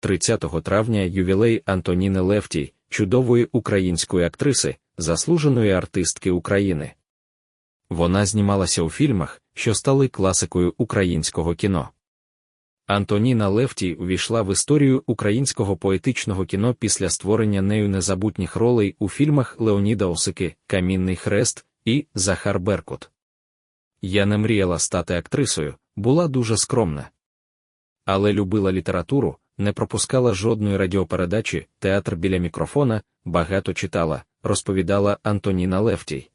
30 травня ювілей Антоніни Левтій, чудової української актриси, заслуженої артистки України. Вона знімалася у фільмах, що стали класикою українського кіно. Антоніна Левтій увійшла в історію українського поетичного кіно після створення нею незабутніх ролей у фільмах Леоніда Осики, Камінний хрест і Захар Беркут. Я не мріяла стати актрисою, була дуже скромна. Але любила літературу, не пропускала жодної радіопередачі, театр біля мікрофона, багато читала, розповідала Антоніна Левтій.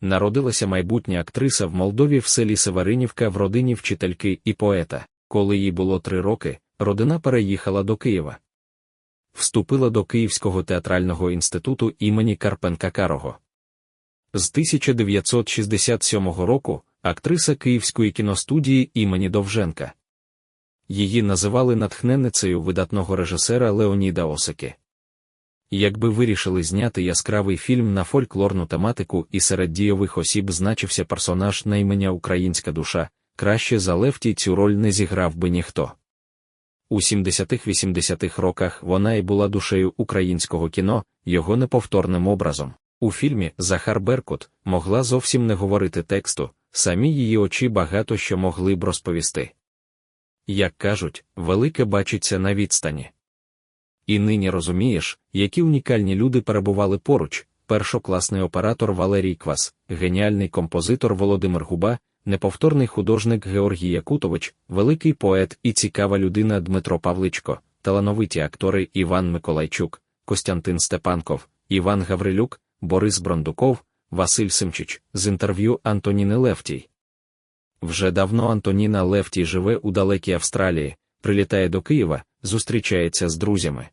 Народилася майбутня актриса в Молдові в селі Северинівка в родині вчительки і поета. Коли їй було три роки, родина переїхала до Києва. Вступила до Київського театрального інституту імені Карпенка Карого. З 1967 року актриса Київської кіностудії імені Довженка. Її називали натхненницею видатного режисера Леоніда Осики. Якби вирішили зняти яскравий фільм на фольклорну тематику і серед дійових осіб значився персонаж на імення Українська душа, краще за Левті цю роль не зіграв би ніхто. У 70-80-х роках вона і була душею українського кіно, його неповторним образом. У фільмі Захар Беркут могла зовсім не говорити тексту, самі її очі багато що могли б розповісти. Як кажуть, велике бачиться на відстані. І нині розумієш, які унікальні люди перебували поруч, першокласний оператор Валерій Квас, геніальний композитор Володимир Губа, неповторний художник Георгій Якутович, великий поет і цікава людина Дмитро Павличко, талановиті актори Іван Миколайчук, Костянтин Степанков, Іван Гаврилюк, Борис Брондуков, Василь Симчич з інтерв'ю Антоніни Левтій. Вже давно Антоніна Левтій живе у далекій Австралії, прилітає до Києва, зустрічається з друзями.